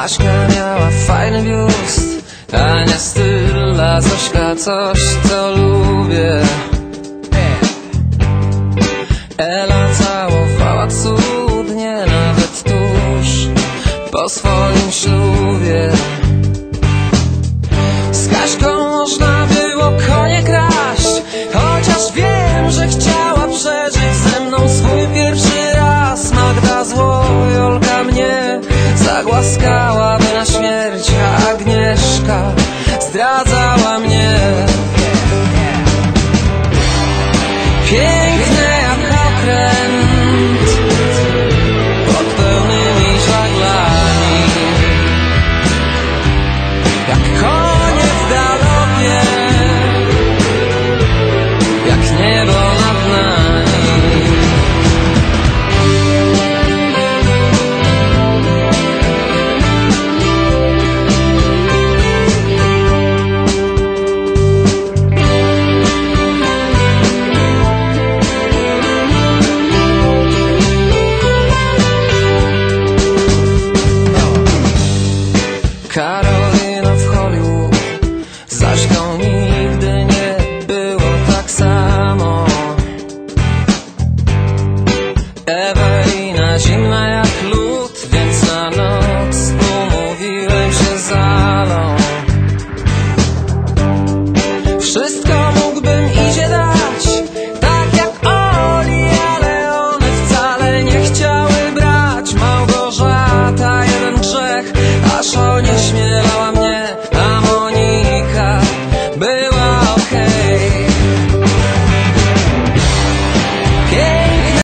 Baśka miała fajny biust Ania styl, a Zośka coś, co lubię. Ela całowała cudnie Nawet tuż po swoim ślubie. Z Kaśką można było konie kraść Chociaż wiem, że chciała przeżyć ze mną swój pierwszy raz. Magda zło, Łaskała na śmierć Agnieszka Zdradzała mnie. Karolina w Hollywood. Zaśką nigdy nie było tak samo. Ewelina zimna